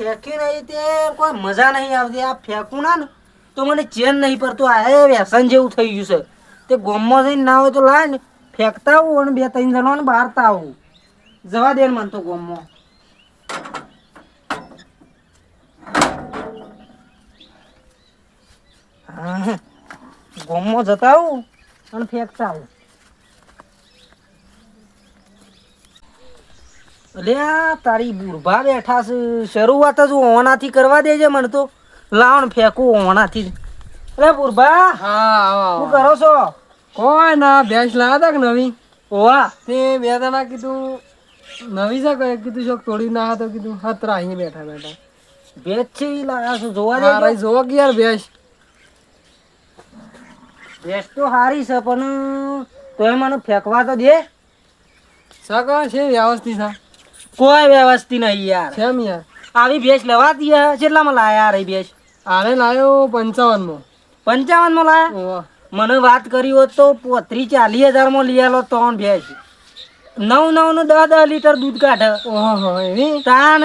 ફેંકી નહીં તે કોઈ મજા નહીં આવતી. આ ફેંકું ના ને, તો મને ચેન નહીં પડતું. આ વ્યસન જેવું થઈ ગયું છે. તે ગોમમાં જઈને ના હોય તો લાય ને, ફેંકતા આવું અને બે ત્રણ જણાને બહારતા આવું. જવા દે મને તો ગોમમાં. ગોમમાં જતા આવું અને ફેંકતા આવું. અલ્યા તારી બુરભા બેઠા છે. શરૂઆત જ ઓણાથી કરવા દેજે મને તો. લાવણ ફેંકું ઓણાથી. અરે બુરભા હા શું કરો છો? કોઈ ના ભેંસ લાવ્યા હતા કે નવી? ઓવા. તે બે દાણા કીધું નવી છે કઈ? કીધું શોક તોડી ના હતો કીધું હતરા અહીંયા બેઠા બેઠા. ભેંસ છે એ લાયા છું જોવા દેજો. જોવો કે યાર ભેંસ? ભેજ તો સારી છે પણ તોય મને ફેંકવા તો દે. સકા છે વ્યવસ્થિત છે. કોઈ વ્યવસ્થિત નહીં યાર. કેમ યાર? આવી ભેજ લેવાતી યાર કેટલામાં લાયા રહી ભેસ. આને લાવ્યો પંચાવનમાં પંચાવનમાં લાયા મને વાત કરી હોત તો પોત્રી ચાલીસ હજારમાં લઈ આલો ત્રણ ભેંસ. નવ નવનું દસ દસ લીટર દૂધ કાઢે. ઓહો એવી? તાણ.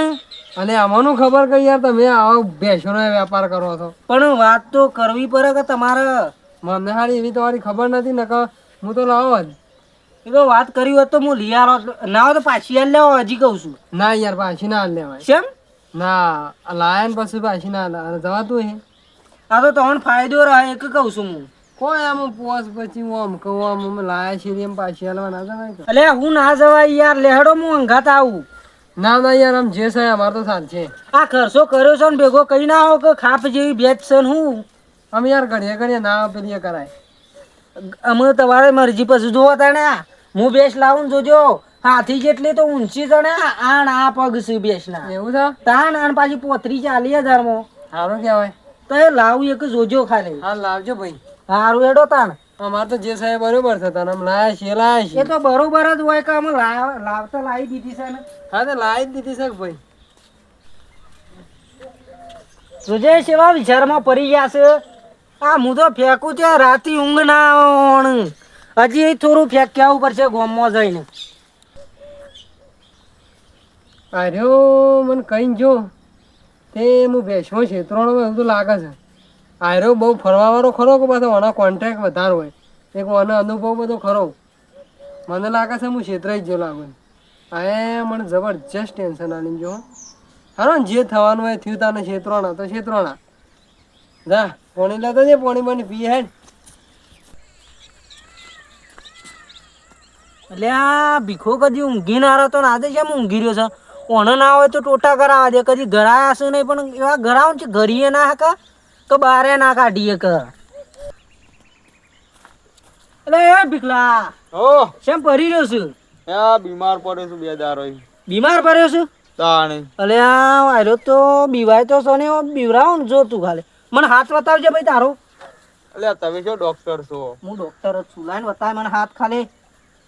અને આમાંનું ખબર કઈ યાર તમે આવો ભેંસોનો વેપાર કરો છો. પણ વાત તો કરવી પડે કે તમારે? મને હારી એવી તમારી ખબર નથી નકર હું તો લાવો જ એ તો વાત કરી હોત તો હું લઈ આલો ના તો પાછી આલ લેવા હજી કહું છું. ના યાર પાછી ના લેવાય. કેમ ના લાયા ને પછી પાછી ના લા જવાતું હે આ તો તમને ફાયદો રહે એક કહું છું હું. કોઈ આમ પોસ પછી હું આમ કહું આમ અમે લાયા છીએ એમ પાછી હાલવા ના જવાય અલે હું ના જવાય યાર લેહડો હું અંગાત આવું. ના ના યાર આમ જે છે અમારે તો સાથ છે. આ ખર્ચો કર્યો છે ને ભેગો કઈ ના આવો કે ખાપ જેવી બેચ છે ને હું? અમે યાર ઘડીએ ઘડીએ ના પેલી કરાય. અમે તમારે મરજી પછી જોવા તાણે આ. હું બેસ લાવું જોજો. હાથી જેટલી તો ઊંચી જણે આણ આ પગ છે બેસના. એવું છે? તાણ આણ પાછી પોત્રી ચાલીસ હજારમાં. સારું કહેવાય. તો એ લાવું એક જોજો ખાલી. હા લાવજો ભાઈ. સારું એડો તાણ. અમારે તો જે સાહેબ બરોબર છે તને લાયા છીએ લાયા એ તો બરોબર જ હોય કે અમે લાવ- લાવતા લાવી દીધી છે ને. હા તો લાવી દીધી છે ભાઈ? જોજે સેવા વિચારમાં પડી ગયા છે. આ હું તો ફેંકું છે રાતી ઊંઘ ના હજી થોડું ફેંક્યા ઉપર છે ગોમમાં જઈને. આર્યો મને કઈ જો. તે હું છેતરાણો હોય એવું તો લાગે છે. આર્યો બહુ ફરવાવાળો ખરો કે પાછો આનો કોન્ટેક્ટ વધારે હોય? એક મને અનુભવ બધો ખરો. મને લાગે છે હું છેતરાઈ જ જો લાગુ. આ મને જબરજસ્ત ટેન્શન આની જો. ને, જે થવાનું હોય થયું તાને છેતરાણા તો છેતરાણા જા, પોણી લેતા છે પોણી બની પીએ હેડ એટલે આ ભીખો કદી ઊંઘી ના રહ્યો તો ને આજે જેમ ઊંઘી રહ્યો છે? ઓણ ના હોય તો ટોટા કરાવવા દે કદી ઘરાયા હશે નહીં પણ એવા ઘરાવ છે ઘરીએ ના હકા તો બારે ના કાઢીએ કર એટલે એ ભીખલા ઓ. શેમ પડી રહ્યો છું? આ બીમાર પડ્યો છું બે દારો બીમાર પડ્યો છું? તાણે. એટલે આ વાયરો તો બીવાય તો સોને બીવરાવ ને જો તું ખાલી. મને હાથ બતાવજે ભાઈ તારો. એટલે તમે શું ડોક્ટર છો? હું ડોક્ટર જ છું લાઈન બતાય મને હાથ ખાલી.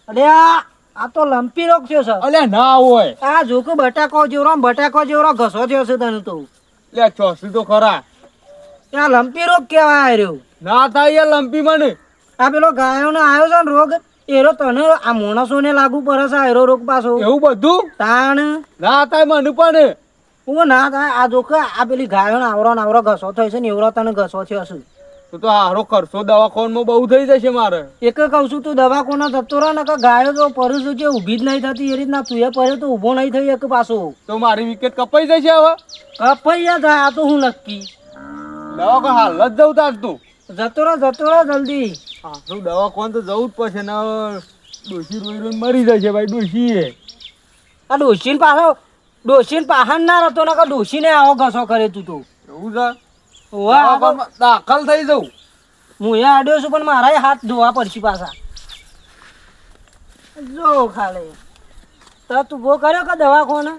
અલે આ તો લંપી રોગ થયો છે. અલે ના હોય. આ જો કે બટાકો જેવરો બટાકો જેવરો ઘસો થયો છે તને તો. લે ચોસી તો ખરા. ત્યાં લંપી રોગ કેવાય રહ્યો. ના થાય એ લંપી મને. આ પેલો ગાયોનો આવ્યો છે ને રોગ એરો તને આ માણસોને લાગુ પડે છે એરો રોગ પાછો. એવું બધું? તાણ. ના થાય મને પણ. હું ના થાય આ જો આ પેલી ગાયોનો આવરો આવરો ઘસો થયો છે ને એવરો તને ઘસો થયો છે. તો તો હારો ખર્ચો દવાખાનામાં બહુ થઈ જશે મારે. એક કહું છું તું દવાખોના થતો રહે ને કે ગાયો તો પરું છું કે ઊભી જ નહીં થતી એ રીતના તું એ પડ્યો તો ઊભો નહીં થઈ એક પાછો. તો મારી વિકેટ કપાઈ જશે હવે? કપાઈ જાય આ તો હું નક્કી. દવાખાના હાલ જ જવું તાર તું. જતો રહે જતો રહે જલ્દી. હા તું દવાખાન તો જવું જ પડશે ને ડોશી રોઈ રોઈ મરી જશે ભાઈ ડોસી આ ડોશીન પાછો ડોશીન પાહન ના રહેતો ને કે ડોશીને આવો ઘસો કરે તું તો. એવું છે? વાહ દવાખાનામાં દાખલ થઈ જવું હું એ આડ્યો છું પણ મારા હાથ ધોવા પડશે પાછા. જો ખાલી. તો તું ભો કર્યો કે દવાખાને?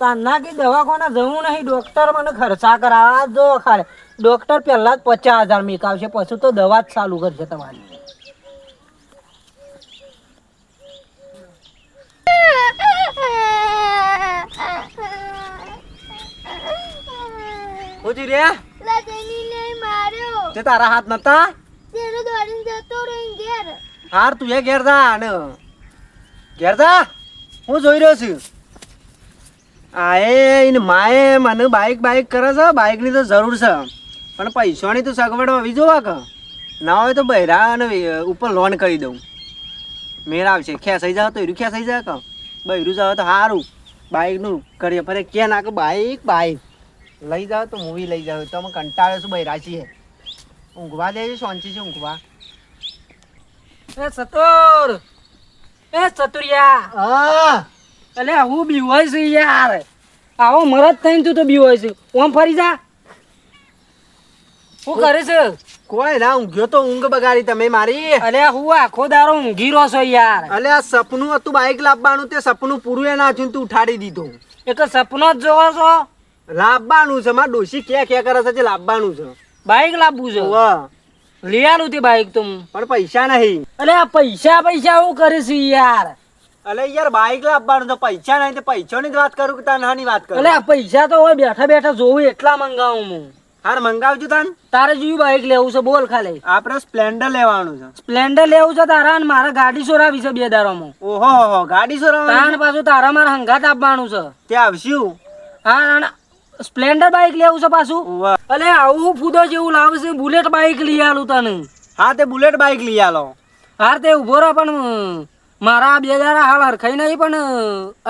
તાના કે દવાખાને જવું નહીં ડોક્ટર મને ખર્ચા કરાવવા જો ખાલે. ડોક્ટર પહેલાં જ પચાસ હજાર મેકાવશે પછી તો દવા જ ચાલુ કરશે તમારી. પૂછી રે લગનીને માર્યો. તે તારા હાથ નતા? તેનો દોડીને જતો રહી ઘેર. હાર તું એ ઘેર જા ને ઘેર જા. હું જોઈ રહ્યો છું. આ એ ઈને માએ મને બાઈક બાઈક કરે છે બાઇકની તો જરૂર છે. પણ પૈસાની તો સગવડ હોવી જોવા કે. ના હોય તો બહેરા અને ઉપર લોન કરી દઉં. મેળ આવશે. ખેંચાઈ જાવ તો એરું થઈ જાય કે. બૈરું જાવ તો સારું બાઈકનું કરીએ ફરે કે ના કે બાઈક બાઈક. લઈ જાઓ તો મૂવી લઈ જાઓ. તો અમે કંટાળે છું બૈરા છીએ ઊંઘવા દે છે શાંતિ છે ઊંઘવા. એ સતોર! એ સતુરિયા! હા. અલે હું બીવાય છું યાર. આવો મરદ થઈને તું તો બીવાય છું. ઓમ ફરી જા. શું કરે છે? કોઈ ના ઊંઘ્યો તો ઊંઘ બગાડી તમે મારી. અલે હું આખો દારો ઊંઘી રહ્યો છો યાર. અલે આ સપનું હતું બાઈક લાવવાનું તે સપનું પૂરું એ ના થયું તું ઉઠાડી દીધું. એક સપનો જ જોવો છો. લાવવાનું છે મારા ડોશી કે કે કરે છે જે લાવવાનું છે. બાઈક લાવવું છે? વાહ લઈ આલું તે બાઈક તો. પણ પૈસા નહીં. અરે આ પૈસા પૈસા હું કરે છે યાર. અલે યાર બાઈક લાવવાનું તો પૈસા નહીં તો પૈસાની જ વાત કરું કે તનહાની વાત કરું? અલે પૈસા તો હોય બેઠા બેઠા જોવું એટલા મંગાવું હું. હાર મંગાવજો તન. તારે જોયું બાઈક લેવું છે? બોલ ખાલી. આપણે સ્પ્લેન્ડર લેવાનું છે. સ્પ્લેન્ડર લેવું છે તારા અને મારે ગાડી સોરાવી છે બે દારોમાં ઓહો ગાડી સોરાવાની તાણ પાછું તારા મારે હંગાત આપવાનું છે. ત્યાં આવશું. હા સ્પ્લેન્ડર બાઇક લેવું છે પાછું? અલે આવું ફૂદો જેવું લાવશે બુલેટ બાઇક લઈ આલું તને. હા તે બુલેટ બાઇક લઈ આલો. હાર તે ઊભો રહો પણ મારા બે હજાર હાલ હરખાઈ નહીં પણ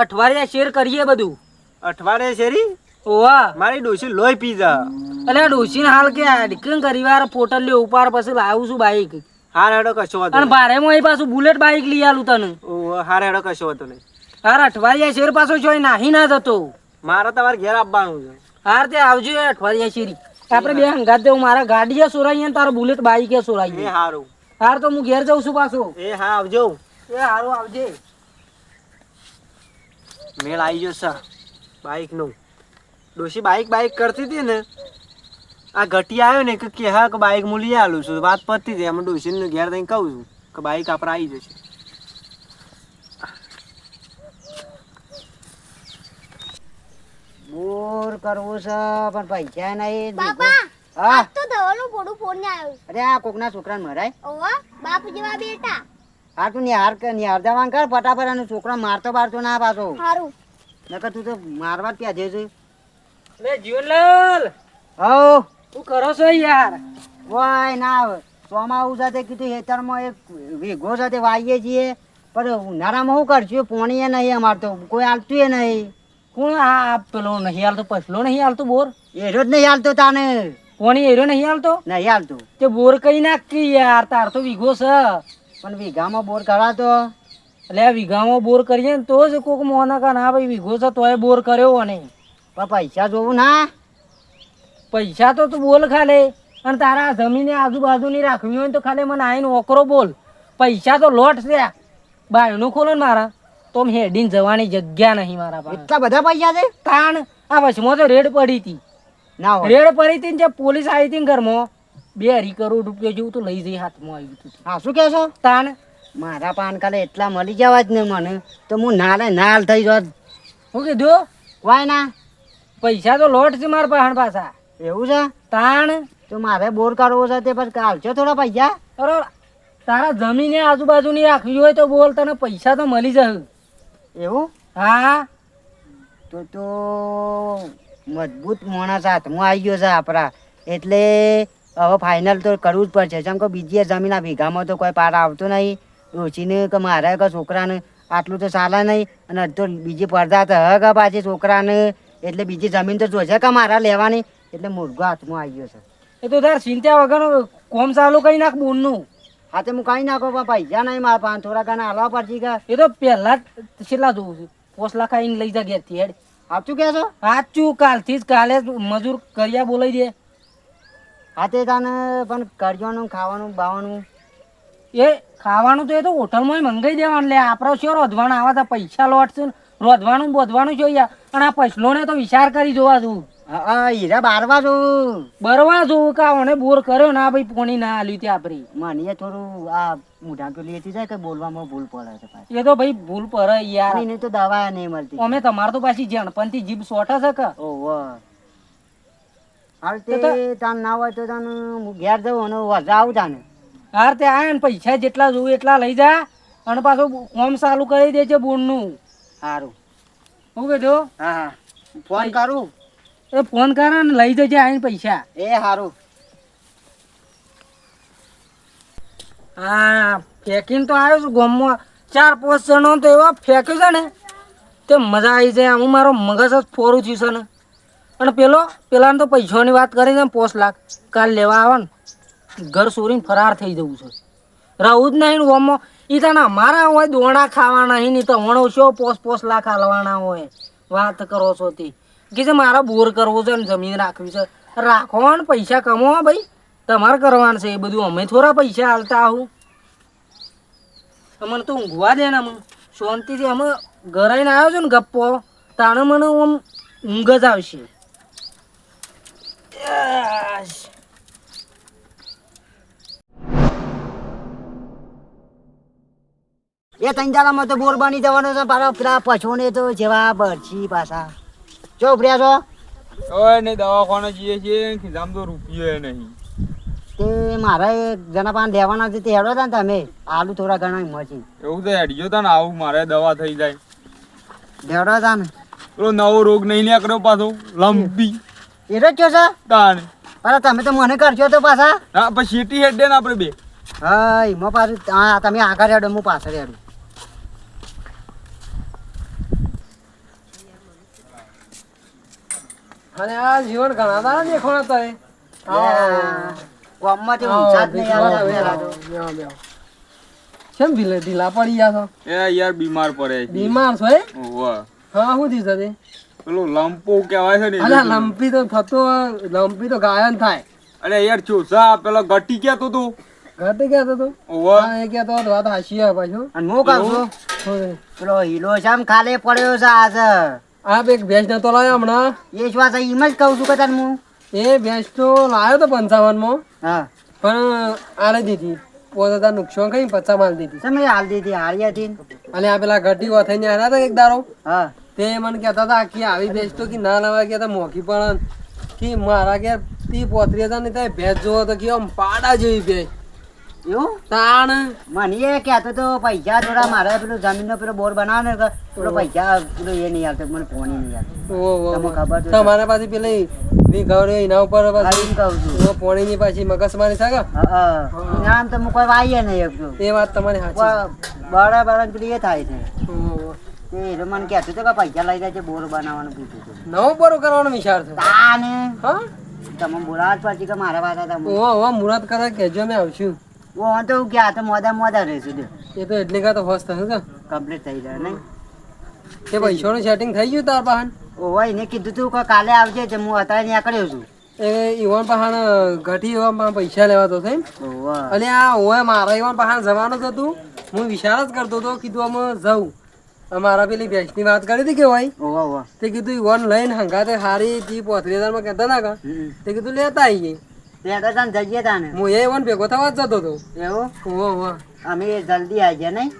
અઠવાડિયા શેર કરીએ બધું. અઠવાડિયા શેરી? ઓવા. મારી ડોસી લોહી પી જા. અલે ડોસીને હાલ કે ડીકન કરી વાર પોટલ લ્યો ઉપાર પછી લાવું છું બાઈક. હાર હેડો કશો હતો અને ભારેમાં અહીં પાછું બુલેટ બાઈક લઈ આલું તને. ઓહો હાર હેડો કશો હતો નહીં. હાર અઠવાડિયા શેર પાછો જોઈ નાહી ના જતો. મારે તમારે ઘેર આપવાનું છે. હાર તે આવજો અઠવાડિયા શીરી. આપણે બે હંગાત દેવું મારા ગાડીએ સોરાઈએ ને તારો બુલેટ બાઈકે એ સોરાઈએ હારું. હાર તો હું ઘેર જઉં છું પાછો. એ હા આવજો. એ હારું આવજે. મેળ આવી ગયો સર બાઈકનું. ડોશી બાઈક બાઈક કરતી હતી ને આ ઘટી આવ્યો ને કે હા કે બાઈક હું લઈ આલું છું. વાત પતી હતી એમ ડોશીને ઘેર જઈને કહું છું કે બાઈક આપણે આવી જશે. બોર કરવું છે પણ પૈસા નહીં બાપા હા? તો દવાનું પોડું ફોન આવ્યું. અરે આ કોકના છોકરાને મરાય. ઓવા બાપુ જેવા બેટા. હા તું નિહાર નિહાર જવાન કર ફટાફટ અને છોકરા મારતો બારતો ના પાછો. સારું નકર તું તો મારવા ત્યાં જઈશ. લે જીવનલાલ. હો તું કરો છો યાર? વાય ના આવે ચોમાવું સાથે કીધું હેતરમાં એક વેગો સાથે વાઈએ છીએ. પણ ઉનાળામાં શું કરશું? પોણીએ એ નહીં અમાર તો. કોઈ હાલતું એ નહીં. કોણ આ પેલો નહીં હાલતો પછલો નહીં હાલતો બોર? એરો જ નહીં હાલતો તાને. કોની એરો નહીં હાલતો? નહીં હાલતો. તે બોર કઈ નાખી યાર તાર તો વીઘો છે. પણ વીઘામાં બોર કરાતો. એટલે વીઘામાં બોર કરીએ ને તો જ કોક મોના કા ના ભાઈ વીઘો છે તોય બોર કર્યો અને. પણ પૈસા જોવું ના? પૈસા તો તું બોલ ખાલે અને તારા જમીને આજુબાજુની રાખવી હોય તો ખાલી મને આઈને ઓકરો બોલ. પૈસા તો લોટ છે. બાયનું ખોલો ને મારા. તો હેડીને જવાની જગ્યા નહીં મારા પાસે. એટલા બધા પૈસા છે? તાણ આ વચમાં તો રેડ પડી હતી. ના રેડ પડી હતી ને જે પોલીસ આવી હતી ઘરમાં બે અઢી કરોડ રૂપિયા જેવું તો લઈ જઈ હાથમાં આવ્યું હતું. હા શું કહેશો તાણ મારા પાન કાલે એટલા મળી જવા જ ને મને તો હું નાલે નાલ થઈ જવા શું કીધું? વાય ના. પૈસા તો લોટ છે મારા પાસે પાછા. એવું છે? તાણ તો મારે બોર કરવો છે તે પછી કાલજો થોડા પૈસા. બરોબર તારા જમીને આજુબાજુની રાખવી હોય તો બોલ તને પૈસા તો મળી જશે. એવું? હા. તો તો મજબૂત માણસ હાથમાં આવી ગયો છે આપણા. એટલે હવે ફાઇનલ તો કરવું જ પડશે. જેમ કે બીજી જમીન આ ભેગામાં તો કોઈ પાર આવતો નહીં. રોચીને કે મારે કે છોકરાને આટલું તો ચાલે નહીં. અને તો બીજી પડદા તો કે પાછી છોકરાને. એટલે બીજી જમીન તો જોશે કે મારા લેવાની. એટલે મુર્ગો હાથમાં આવી ગયો છે. એ તો તાર ચિંતા વગરનું કોમ ચાલુ કરી નાખ બોનનું. હા તો હું કઈ નાખો પણ પૈસા નહીં મારા પાંચ થોડા ઘણા હાલવા પડશે કે? એ તો પહેલા જ છેલ્લા જોઉં છું પોસ લાખ આવીને લઈ જા ઘેરથી હેડ. સાચું કહેશો સાચું કાલથી જ કાલે જ મજૂર કર્યા બોલાવી દે. હા તે તને પણ કરજોનું ખાવાનું બાવાનું એ ખાવાનું તો એ તો હોટલમાં મંગાઈ દેવાનું લે આપણો શું રોધવાના આવા તો પૈસા લોટશું રોધવાનું બોધવાનું જોઈએ અને આ પૈસલોને તો વિચાર કરી જોવા તું હા હા, હીરા બારવા છું બરવા કા ઓને બોર કર્યો ના ભાઈ પોણી ના આલ્યું ત્યાં આપણી મને થોડું આ મોઢા પેલી એથી જાય કે બોલવામાં ભૂલ પડે છે પાછી. એ તો ભાઈ ભૂલ પર યાર. એને તો દવા નહીં મળતી. અમે તમારે તો પાછી જણપણથી જીભ સોટા છે કે? ઓહો. હાલ તે તાન ના હોય તો તાન હું ઘેર જઉં અને વજા આવું તાને. હાર તે આય ને પૈસા જેટલા જોવું એટલા લઈ જા અને પાછું કોમ ચાલુ કરી દેજે બોર્ડનું સારું શું કે જો હા. ફોન કરું. એ ફોન કરે ને લઈ જજે આઈને પૈસા. એ સારું હા ફેંકીને તો આવ્યો છું ગામમાં. ચાર પાંચ જણો તો એવા ફેંક્યું છે ને તે મજા આવી જાય. હું મારો મગજ જ ફોરું થયું છે ને. અને પેલો પેલાને તો પૈસાની વાત કરી છે પોસ લાખ. કાલ લેવા આવે ને. ઘર ચોરીને ફરાર થઈ જવું છે. રહું જ નહીં ગામમાં. એ તને અમારા હોય દોણા ખાવાના. નહીં નહીં તો વણો છો પોસ પોસ લાખ હાલવાના હોય. વાત કરો છો તે. કે છે મારે બોર કરવો છે ને જમીન રાખવી છે. રાખો ને પૈસા કમાવો ભાઈ. તમારે કરવાનું છે એ બધું. અમે થોડા પૈસા હાલતા આવું. અમને તો ઊંઘવા દે ને અમે શાંતિથી અમે ઘરે આવીને આવ્યો છો ને ગપ્પો. તાણે મને આમ ઊંઘ જ આવશે. એ તંજારામાં તો બોર બની જવાનો છે. પાછા પેલા તો જેવા બરછી પાછા. ચો ઉભર્યા છો? ઓય ને દવાખાને જઈએ છીએ ખિસ્સામાં તો રૂપિયો નહીં. તે મારા જણા પાસે લેવાના છે તે હેડો હતા ને તમે. આલુ થોડા ઘણા મચી એવું તો હેડ્યો તા ને આવું મારે દવા થઈ જાય. હેડો હતા ને પેલો નવો રોગ નહીં નીકળ્યો પાછો લંબી. એ જ છો સર તાને અરે તમે તો મને કરજો તો પાછા. હા પછી સીટી હેડ દે ને આપણે બે. હા એમાં પાછું હા તમે આગળ હેડો હું પાછળ હેડું. અને આ જીવન ઘણા દાડા દેખવાના તારે ગામમાંથી ઊંચા જ નહીં તો. કેમ ઢીલા ઢીલા પડી ગયા છો? એ યાર બીમાર પડે બીમાર છો એ. હા શું થયું છે પેલું લંપો કહેવાય છે ને અલા લંપી તો થતો લંપી તો ગાયન થાય. અરે યાર ચોસા પેલો ગટી કેતો તો. ગટી કહેતો તો? ઓવે. એ કહેતો તો વાત હાસી આવે પાછું. અને હું કહું છું? છે? પેલો હીલો શામ ખાલે પડ્યો છે આજ આ બે ભેંસ નતો લાવ્યો હમણાં. એ જ વાત એમ જ કહું છું કે તને હું. એ ભેંસ તો લાવ્યો તો પંચાવનમાં હા. પણ આલે દીધી. પોતે નુકસાન કઈ પચાસ માલ દીધી. તમે હાલ દીધી હારી હતી અને આ પેલા ઘટી વથઈને આવ્યા હતા એક દારો. હા. તે મને કહેતા હતા કે આવી ભેંસ તો કે ના લાવવા કહેતા મોકી પણ કે મારા ઘેર તી પોતરી હતા ને ત્યાં ભેંસ જોવો તો કે આમ પાડા જેવી ભેંસ. એવું તાણ. મને એ કહેતો તો પૈસા થોડા મારે પેલું જમીનનો પેલો બોર બનાવે ને પેલો પૈસા પેલો એ નહીં આવતો મને ફોન નહીં આવતો. ઓહો, ઓહો. તમને ખબર છે. તમારા પાસે પેલી એના ઉપર પાછી કહું છું. તો કોઈ વાઈએ નહીં એ વાત તમારી સાચી. બળા પેલી એ થાય છે. એ મને કહેતો તો કે પૈસા લઈ જાય છે બોર બનાવવાનું કીધું હતું નવો બરો કરવાનો વિચાર છે તાને હા? તમે બોલાવા પાછી કે મારા પાસે તમે કરે કેજો મેં આવશું. હું તો કે આ તો મોદા મોદા રહેશું દે એ તો એટલી કા તો હોશ થશે કે કમ્પ્લીટ થઈ જાય નહીં. તે પૈસાનું સેટિંગ થઈ ગયું તાર પાહન? ઓ એને કીધું તું કે કાલે આવજે જે હું અત્યારે નીકળ્યો છું. એ ઈવન પાહણ ઘટી પાહણ પૈસા લેવા તો થઈ ઓવા અને આ ઓય મારા ઈવન પાહણ જવાનું જ હતું. હું વિચાર જ કરતો હતો કીધું અમે જવું અમારા પેલી ભેંસની વાત કરી હતી કે ભાઈ ઓવા ઓવા તે કીધું ઈવન લઈને હંગાતે હારી જી પોતરી હજારમાં કહેતા ના કા તે કીધું લેતા આવીએ. તો તને જઈએ તાને. હું એ ઈવન ભેગો થવા જ જતો હતો. એવું? ઓહો ઓહો. અમે જલ્દી આવી ગયા નહીં?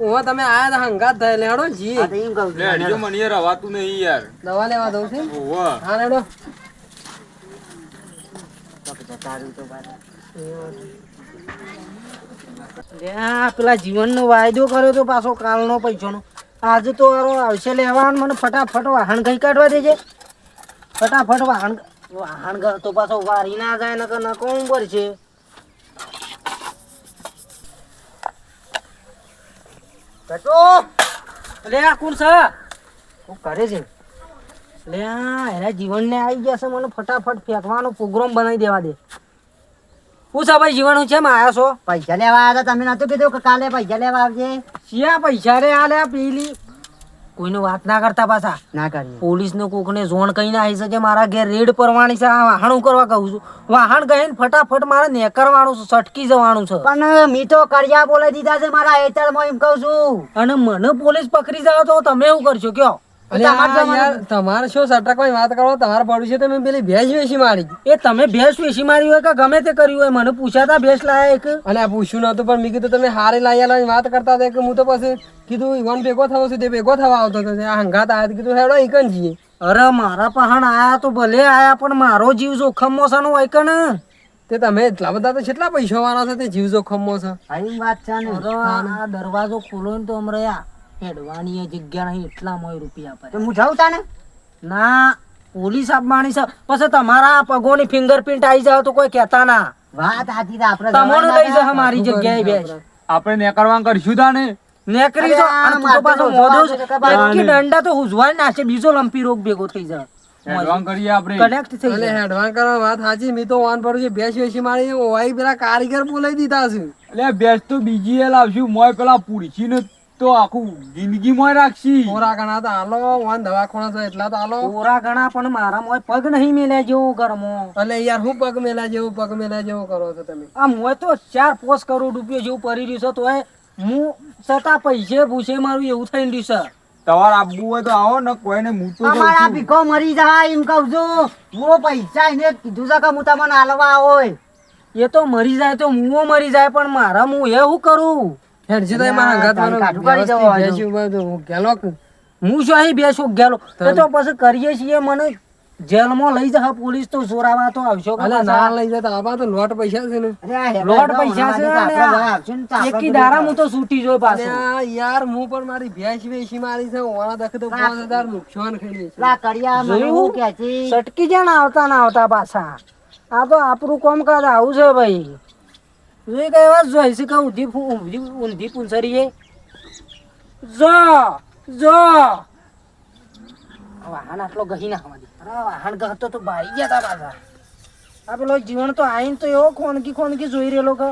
ઓહો તમે આયા તા હંગાત થાય લેડો જી આ તો એમ કહું છું. હેડજો મને યાર રવાતું નહીં યાર. દવા લેવા દઉં છે. ઓવે. હા લેડો તારું તો પાછા. પેલા જીવનનો વાયદો કર્યો તો પાછો કાલનો પૈસાનો. આજે તો હારો આવશે લેવા મને ફટાફટ વાહન કઈ કાઢવા દેજે. ફટાફટ વાહન ઘર તો પાછો વારી ના જાય ને કે કોણ પર છે? કટો લે આ કોણ છે? શું કરે છે? લે એના જીવનને આવી જશે મને ફટાફટ ફેંકવાનો પ્રોગ્રામ બનાવી દેવા દે. પૂછા છે ભાઈ જીવન છે આયા છો? પૈસા લેવા આવ્યા તમે નતું કીધું કે કાલે પૈસા લેવા આવજે. શિયા પૈસા રે આ લે પેલી. કોઈનો વાત ના કરતા પાછા. ના કર પોલીસ ને ઝોન ઝોણ કહીને આવી શકે કે મારા ઘેર રેડ પરવાની છે આ વાહન કરવા કહું છું. વાહણ કહીને ફટાફટ મારે નેકરવાનું છે સટકી જવાનું છે. પણ મી તો કર્યા બોલાઈ દીધા છે મારા હેતરમાં એમ કહું છું. અને મને પોલીસ પકડી જાવ તો તમે એવું કરશો કયો? તમારે શું સટકવાની વાત કરો? તમારે પડ્યું છે તમે પેલી ભેંસ વેચી મારી. એ તમે ભેંસ વેચી મારી હોય કે ગમે તે કર્યું હોય? મને પૂછાતા ભેંસ લાયા એક? અને પૂછ્યું નતું પણ મેં કીધું તમે હારે લાયા લાવી વાત કરતા હતા કે હું તો પછી કીધું ઈવન ભેગો થવો છે તે ભેગો થવા આવતો હતો આ હંગાત આવ્યા કીધું હેડો ઈકન જઈએ. અરે મારા પહાણ આયા તો ભલે આયા પણ મારો જીવ જોખમમાં છે નું હોય કે તે તમે એટલા બધા તો કેટલા પૈસા વાળા છે તે જીવ જોખમમાં છે આવી વાત છે ને. દરવાજો ખોલો ને તો આ હેડવાની જગ્યા નહીં એટલા મોય રૂપિયા પર હું જાઉં તાને? ના પોલીસ આપવાની છે. પછી તમારા પગોની ફિંગરપ્રિન્ટ આવી જાવ તો કોઈ કહેતા ના. વાત સાચી છે આપણે તમારું લઈ જા મારી જગ્યાએ બેસ. આપણે નેકરવા કરશું તાને? નેકરી તો આ તો પાછો મોદો મોઢો જોવા તો હુજવાય ના દંડા નાખશે બીજો લંપી રોગ ભેગો થઈ જાય. નેકરવા કરીએ આપણે. કનેક્ટ થઈ એટલે હેડવાન કરવા વાત સાચી મેં તો ઓન પડું છે બેસ વેસી મારી ઓય પેલા કારીગર બોલાવી દીધા છે. એટલે બેસ તો બીજી એ લાવશું મોય પેલા પૂડછીને તો આખું જિંદગી મોય રાખશી. ઓરા ઘણા તો હાલો વાન દવાખાના છે એટલા તો હાલો. ઓરા ઘણા પણ મારા મોય પગ નહીં મેલ્યા જેવો ગરમો અલે યાર હું પગ મેલા જેવો પગ મેલા જેવો કરો છો તમે? આ મોય તો ચાર પોસ કરોડ રૂપિયા જેવું પડી રહ્યું છે તોય હું છતાં પૈસે ભૂસે મારું એવું થઈ રહ્યું છે. તમારે આપવું હોય તો આવો ને કોઈને હું તો જઉં ભીખો મરી જાય એમ કહું છું. હું પૈસા એને કીધું છે કે હું તમને હાલવા હોય. એ તો મરી જાય તો હું મરી જાય પણ મારા હું એ શું કરું? હેડજી મારા ના, ઘર તારી કાઠું કરી દેવો વ્યવસ્થિત હજુ. બેસ્યું બધું ગેલો હું શું અહીં બે શોખ તો પછી કરીએ છીએ મને. જેલમાં લઈ જા પોલીસ તો ચોરાવા તો આવશો અલે ના લઈ જતા આબા તો લોટ પૈસા છે ને. અરે આ હેડો લોટ પૈસા છે હમણાં અને આપણે આ આવશું ને એકી બધું હું તો છૂટી જોઈ પાછો. યાર હું પણ મારી ભેંસ વેચી મારી છે ઓણા દખે તો નુકસાન છે મને હું છે? સટકી જાય આવતા ના આવતા પાછા. આ તો આપણું કામકાજ આવું છે ભાઈ. જોઈ કઈ વાત જોઈ છે કે ઊંધી ઊંધી ઊંધી પૂંછરીએ જો જો. વાહન આટલો ગહી નાખવા દે. અરે વાહન ગહતો તો બાઈ ગયા તા પાછા. આ પેલો જીવન તો આઈને તો એવો ખોનકી ખોનકી જોઈ રહેલો કે